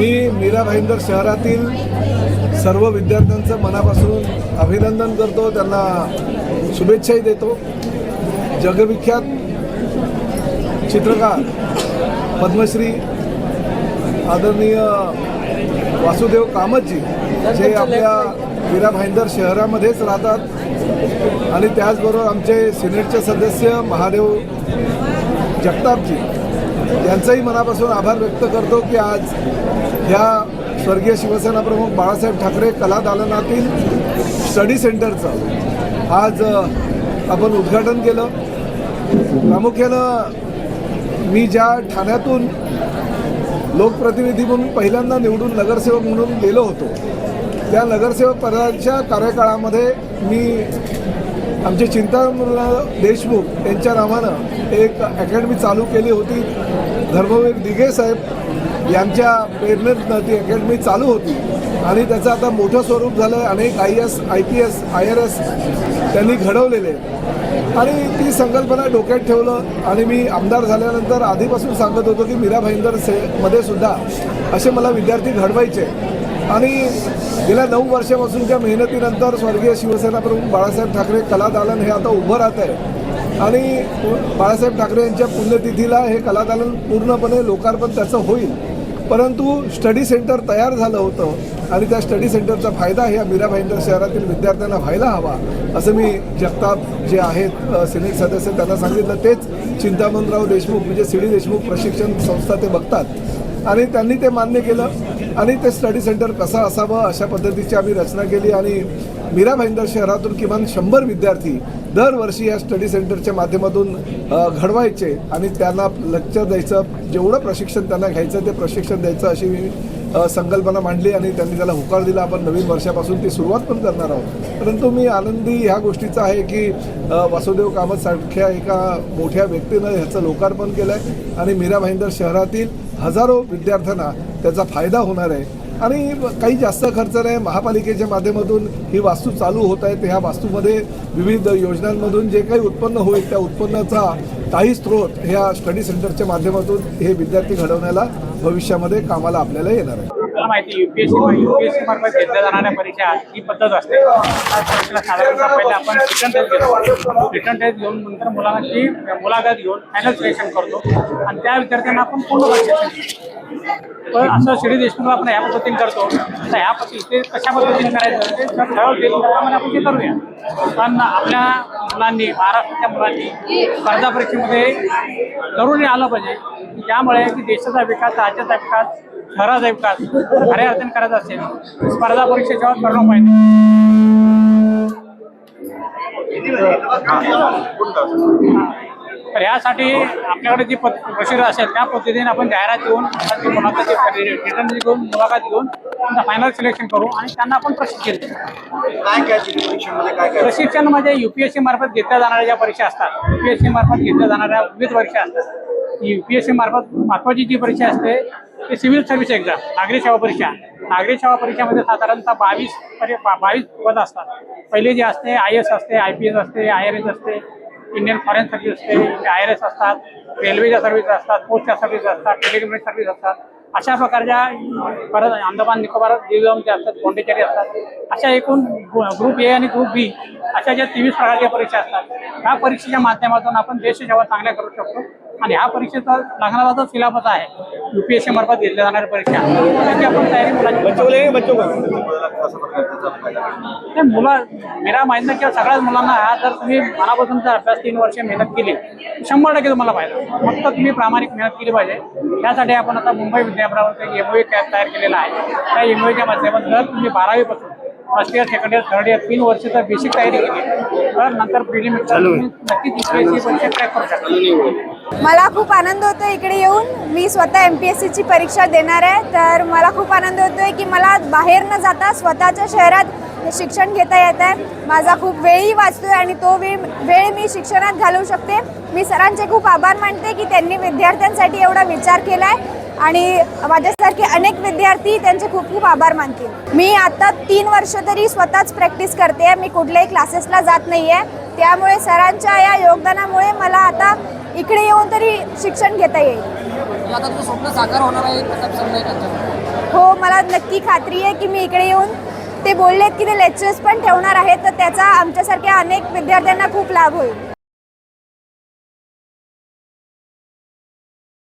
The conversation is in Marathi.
मीरा भाईंदर शहरातील सर्व विद्यार्थ्यांचं मनापासून अभिनंदन करतो. त्यांना शुभेच्छाही देतो. जगविख्यात चित्रकार पद्मश्री आदरणीय वासुदेव कामतजी जे आपल्या मीरा भाईंदर शहरामध्येच राहतात आणि त्याचबरोबर आमचे सिनेटचे सदस्य महादेव जगतापजी यांचंही मनापासून आभार व्यक्त करतो की आज ह्या स्वर्गीय शिवसेना प्रमुख बाळासाहेब ठाकरे कला दालनातील स्टडी सेंटरचं आज आपण उद्घाटन केलं. प्रामुख्यानं मी ज्या ठाण्यातून लोकप्रतिनिधी म्हणून पहिल्यांदा निवडून नगरसेवक म्हणून गेलो होतो त्या नगरसेवक पदाच्या कार्यकाळामध्ये मी आमचे चिंतामृ देशमुख यांच्या नावानं एक अकॅडमी चालू केली होती. धर्मवीर दिघे साहेब यांच्या प्रेरणेतनं ती अकॅडमी चालू होती. आणि त्याचं आता मोठं स्वरूप झालं आहे अनेक I S I P S I R S त्यांनी घडवलेले आणि ती संकल्पना डोक्यात ठेवलं आणि मी आमदार झाल्यानंतर आधीपासून सांगत होतो की मीरा भाईंदर से मध्ये सुद्धा असे मला विद्यार्थी घडवायचे आणि गेल्या नऊ वर्षापासूनच्या मेहनतीनंतर स्वर्गीय शिवसेना प्रमुख बाळासाहेब ठाकरे कलादालन हे आता उभं राहत आहे आणि बाळासाहेब ठाकरे यांच्या पुण्यतिथीला हे कलादालन पूर्णपणे लोकार्पण त्याचं होईल. परंतु स्टडी सेंटर तयार झालं होतं आणि त्या स्टडी सेंटरचा फायदा ह्या मीरा भाईंदर शहरातील विद्यार्थ्यांना व्हायला हवा असं मी जगताप जे आहेत सिनेट सदस्य त्यांना सांगितलं. तेच चिंतामणराव देशमुख म्हणजे सी डी देशमुख प्रशिक्षण संस्था ते बघतात. आणि त्यांनी ते मान्य केलं. आणि ते स्टडी सेंटर कसं असावं अशा पद्धतीची आम्ही रचना केली आणि मीरा भाईंदर शहरातून किमान शंभर विद्यार्थी दरवर्षी या स्टडी सेंटरच्या माध्यमातून घडवायचे आणि त्यांना लेक्चर द्यायचं जेवढं प्रशिक्षण त्यांना घ्यायचं ते प्रशिक्षण द्यायचं अशी मी संकल्पना मांडली आणि त्यांनी त्याला होकार दिला. आपण नवीन वर्षापासून ती सुरुवात पण करणार आहोत. परंतु मी आनंदी ह्या गोष्टीचा आहे की वासुदेव कामत सारख्या एका मोठ्या व्यक्तीनं ह्याचं लोकार्पण केलं आहे आणि मीरा भाईंदर शहरातील हजारो विद्यार्थ्यांना त्याचा फायदा होणार आहे. आणि काही जास्त खर्च नाही महापालिकेच्या माध्यमातून ही वास्तू चालू होत आहे ह्या वास्तूमध्ये विविध योजनांमधून जे काही उत्पन्न होईल त्या उत्पन्नाचा काही स्रोत ह्या स्टडी सेंटरच्या माध्यमातून हे विद्यार्थी घडवण्याला भविष्यामध्ये कामाला आपल्याला येणार आहे. माहिती युपीएससी युपीएससी मार्फत घेतल्या जाणाऱ्या परीक्षा ही पद्धत असते. त्या साधारणतः पहिले आपण रिटर्न टेस्ट घेतो. रिटर्न टेस्ट घेऊन नंतर मुलांची मुलाखत घेऊन फायनल सिलेक्शन करतो. आणि त्या विद्यार्थ्यांना आपण पूर्ण परीक्षा पण असं शिडी देशमुख आपण ह्या पद्धतीने करतो. तर ह्या पद्धती ते कशा पद्धतीने करायचं ते जर त्याप्रमाणे आपण ते करूया. पण आपल्या मुलांनी महाराष्ट्राच्या मुलांनी स्पर्धा परीक्षेमध्ये जरुरी आलं पाहिजे. त्यामुळे ज्यामुळे की देशाचा विकास राज्याचा विकास शहराचा विकास. खऱ्या अर्थाने करायचा असेल. स्पर्धा परीक्षेच्यावर करणं पाहिजे. तर यासाठी आपल्याकडे जी पद प्रोसिजर असेल त्या पद्धतीने आपण जाहिरात देऊन मुलाखत रिटर्न घेऊन मुलाखत घेऊन त्यांचं फायनल सिलेक्शन करू आणि त्यांना आपण प्रशिक्षण देऊ प्रशिक्षण म्हणजे युपीएससी मार्फत घेतल्या जाणाऱ्या ज्या परीक्षा असतात युपीएससी मार्फत घेतल्या जाणाऱ्या विविध परीक्षा असतात. युपीएससी मार्फत महत्वाची जी परीक्षा असते ते सिव्हिल सर्व्हिस एक्झाम नागरी सेवा परीक्षा. नागरी सेवा परीक्षेमध्ये साधारणतः बावीस बा- बावीस पद असतात. पहिले जे असते I A S I P S असते आय आर एस असते इंडियन फॉरेन सर्व्हिस असते आय आर एस असतात रेल्वेच्या सर्व्हिस असतात पोस्टच्या सर्व्हिस असतात टेलिकम्युनिकेशन सर्व्हिस असतात. अशा प्रकारच्या परत अंदमान निकोबार जे असतात पोंडेचेरी असतात अशा एकूण ग्रुप ए आणि ग्रुप बी अशा ज्या तेवीस प्रकारच्या परीक्षा असतात. ह्या परीक्षेच्या माध्यमातून आपण देश सेवा चांगल्या करू शकतो. आणि ह्या परीक्षेचा लागणारा जो सिलेबस आहे. युपीएससी मार्फत घेतल्या जाणाऱ्या परीक्षा. त्याची आपण तयारी मुलांची भेटतो? ते मुलं मेरा माहिती किंवा सगळ्याच मुलांना हा जर तुम्ही मनापासून जर अभ्यास तीन वर्ष मेहनत केली शंभर टक्के तुम्हाला फायदा. फक्त तुम्ही प्रामाणिक मेहनत केली पाहिजे. त्यासाठी आपण आता मुंबई विद्यापीठावर एक एमओए कॅब तयार केलेला आहे. त्या एमओएच्या माध्यमातून जर तुम्ही बारावीपासून first year second year third year तीन वर्षाचा बेसिक तयारी केली. तर नंतर नक्कीच परीक्षा क्रॅक करू शकता. मला खूप आनंद होतो इकडे येऊन. मी स्वतः एम पी एस सीची परीक्षा देणार आहे. तर मला खूप आनंद होतो आहे की मला बाहेर न जाता स्वतःच्या शहरात शिक्षण घेता येत आहे. माझा खूप वेळही वाचतोय आणि तो वेळ वेळ मी शिक्षणात घालवू शकते. मी सरांचे खूप आभार मानते की त्यांनी विद्यार्थ्यांसाठी एवढा विचार केला आहे आणि माझ्यासारखे अनेक विद्यार्थी त्यांचे खूप खूप आभार मानतील. मी आता तीन वर्ष तरी स्वतःच प्रॅक्टिस करते मी कुठल्याही क्लासेसला जात नाही आहे त्यामुळे सरांच्या या योगदानामुळे मला आता इकडे येऊन तरी शिक्षण घेता येईल. आता तुझं स्वप्न साकार होणार आहे प्रताप सरनाईकांचं हो मला नक्की खात्री आहे की मी इकडे येऊन ते बोललेत की ते लेक्चर्स पण ठेवणार आहेत. तर त्याचा आमच्यासारख्या अनेक विद्यार्थ्यांना खूप लाभ होईल.